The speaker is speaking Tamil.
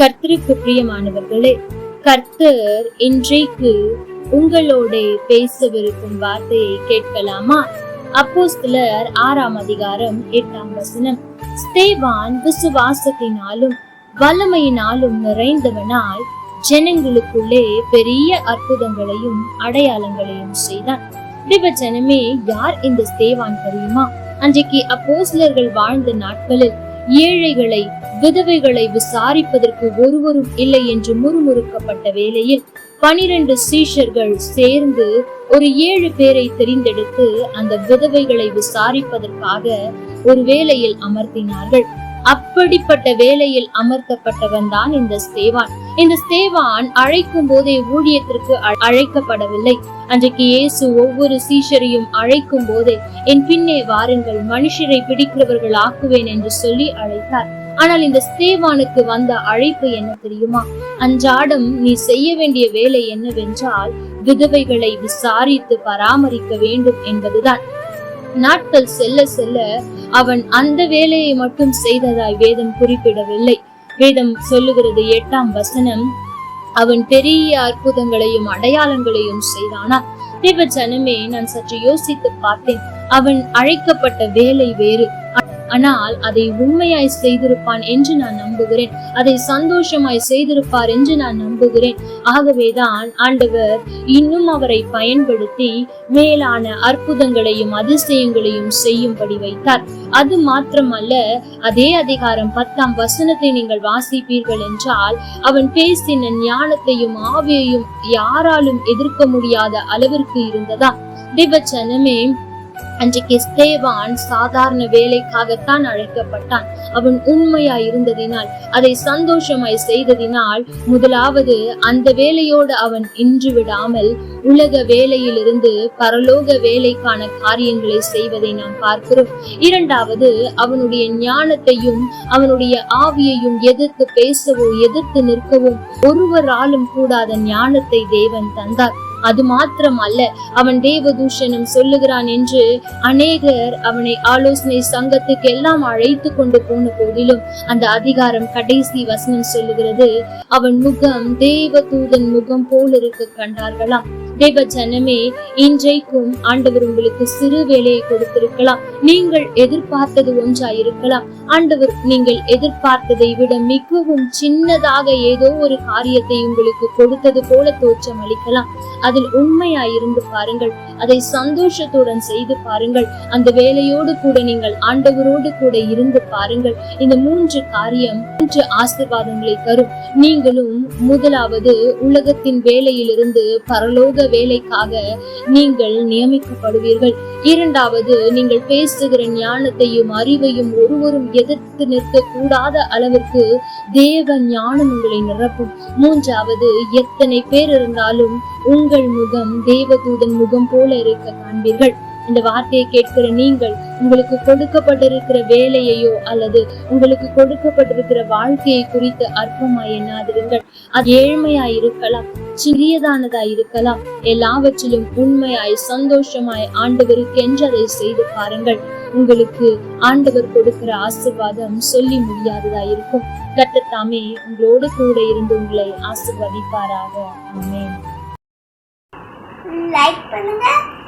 கர்த்தருக்கு பிரியமானவர்களே கர்த்தர் இன்றைக்கு உங்களோட பேசவிருக்கும் வார்த்தையை கேட்கலாமா? அப்போஸ்தலர் ஆறாம் அதிகாரம் எட்டாம் வசனம். ஸ்தேவான் விசுவாசத்தினாலும் வல்லமையினாலும் நிறைந்தவனாய் ஜனங்களுக்குள்ளே பெரிய அற்புதங்களையும் அடையாளங்களையும் செய்தான். தேவ ஜனமே யார் இந்த ஸ்தேவான் தெரியுமா? அன்றைக்கு அப்போ சிலர்கள் வாழ்ந்த நாட்களில் ஏழைகளை விதவைகளை விசாரிப்பதற்கு ஒருவரும் இல்லை என்று முறுமுறுக்கப்பட்ட வேளையில் பனிரெண்டு சீஷர்கள் சேர்ந்து ஒரு ஏழு பேரை தெரிந்தெடுத்து அந்த விதவைகளை விசாரிப்பதற்காக ஒரு வேலையில் அமர்த்தினார்கள். அப்படிப்பட்ட வேலையில் அமர்த்தப்பட்டவன் தான் இந்த ஸ்தேவான் இந்த ஸ்தேவான் அழைக்கும் போதே ஊழியத்திற்கு அழைக்கப்படவில்லை. அன்றைக்கு இயேசு ஒவ்வொரு சீஷரையும் அழைக்கும் போதே என் பின்னே வாருங்கள் மனுஷரை பிடிக்கிறவர்கள் ஆக்குவேன் என்று சொல்லி அழைத்தார். ஆனால் இந்த ஸ்தேவானுக்கு வந்த அழைப்பு என்ன தெரியுமா? அன்றாடம் நீ செய்ய வேண்டிய வேலை என்னவென்றால் விதவைகளை விசாரித்து பராமரிக்க வேண்டும் என்பதுதான். நாட்கள் செல்ல செல்ல அவன் அந்த வேலையை மட்டும் செய்ததாய் வேதம் குறிப்பிடவில்லை. வேதம் சொல்லுகிறது எட்டாம் வசனம். அவன் பெரிய அற்புதங்களையும் அடையாளங்களையும் செய்தானா? தேவ ஜனமே நான் சற்று யோசித்து பார்த்தேன். அவன் அழைக்கப்பட்ட வேலை வேறு. ஆனால் அதை உண்மையாய் செய்திருப்பான் என்று நான் நம்புகிறேன். அதை சந்தோஷமாய் செய்திருப்பார் என்று நான் நம்புகிறேன். ஆகவேதான் ஆண்டவர் இன்னும் அவரை பயன்படுத்தி மேலான அற்புதங்களையும் அதிசயங்களையும் செய்யும்படி வைத்தார். அது மாத்திரமல்ல அதே அதிகாரம் பத்தாம் வசனத்தை நீங்கள் வாசிப்பீர்கள் என்றால் அவன் பேசின ஞானத்தையும் ஆவியையும் யாராலும் எதிர்க்க முடியாத அளவிற்கு இருந்ததா? திவச்சனமே அன்றைக்கு ஸ்தேவான் சாதாரண வேலைக்காகத்தான் அழைக்கப்பட்டான். அவன் உண்மையாய் இருந்ததினால் அதை சந்தோஷமாய் செய்ததினால் முதலாவது அந்த வேலையோடு அவன் இன்று விடாமல் உலக வேலையிலிருந்து பரலோக வேலைக்கான காரியங்களை செய்வதை நாம் பார்க்கிறோம். இரண்டாவது அவனுடைய ஞானத்தையும் அவனுடைய ஆவியையும் எதிர்த்து பேசவோ எதிர்த்து நிற்கவும் ஒருவராலும் கூடாத ஞானத்தை தேவன் தந்தார். அது மாத்திரம் அல்ல அவன் தேவதூஷணம் சொல்லுகிறான் என்று அநேகர் அவனை ஆலோசனை சங்கத்துக்கு எல்லாம் அழைத்து கொண்டு போன போதிலும் அந்த அதிகாரம் கடைசி வசனம் சொல்லுகிறது அவன் முகம் தேவதூதன் முகம் போல் இருக்க கண்டார்களாம். தேவ ஜனமே இன்றைக்கும் ஆண்டவர் உங்களுக்கு சிறு வேலையை கொடுத்திருக்கலாம். நீங்கள் எதிர்பார்த்தது ஒன்றா இருக்கலாம் ஆண்டவர் நீங்கள் எதிர்பார்த்ததை விட மிகவும் சின்னதாக ஏதோ ஒரு காரியத்தை உங்களுக்கு கொடுத்தது போல தோற்றம் அளிக்கலாம். அதில் உண்மையா இருந்து பாருங்கள். அதை சந்தோஷத்துடன் செய்து பாருங்கள். அந்த வேலையோடு கூட நீங்கள் ஆண்டவரோடு கூட இருந்து பாருங்கள். இந்த மூன்று காரியம் மூன்று ஆசீர்வாதங்களை தரும். நீங்களும் முதலாவது உலகத்தின் வேலையிலிருந்து பரலோக வேலைக்காக நீங்கள் நியமிக்கப்படுவீர்கள். இரண்டாவது நீங்கள் பேசுகிற ஞானத்தையும் அறிவையும் ஒருவரும் எதிர்த்து நிற்க கூடாத அளவிற்கு தேவ ஞானம் உங்களை நிரப்பும். மூன்றாவது எத்தனை பேர் இருந்தாலும் உங்கள் முகம் தேவதூதன் முகம் போல இருக்க காண்பீர்கள். இந்த வார்த்தையை கேட்கிற நீங்கள் உங்களுக்கு கொடுக்கப்பட்டிருக்கிற வேலையையோ அல்லது உங்களுக்கு கொடுக்கப்பட்டிருக்கிற வாழ்க்கையை குறித்து அற்பமாய் எண்ணாதிருங்கள். அது ஏழ்மையாய் இருக்கலாம் சிறியதானதாய் இருக்கலாம். எல்லாவற்றிலும் உண்மையாய் சந்தோஷமாய் ஆண்டவருக்கென்று அதை செய்து பாருங்கள். உங்களுக்கு ஆண்டவர் கொடுக்கிற ஆசிர்வாதம் சொல்லி முடியாததா இருக்கும். கட்டத்தாமே உங்களோடு கூட இருந்து உங்களை ஆசிர்வதிப்பாராக. ஆமென். லைக் பண்ணுங்க.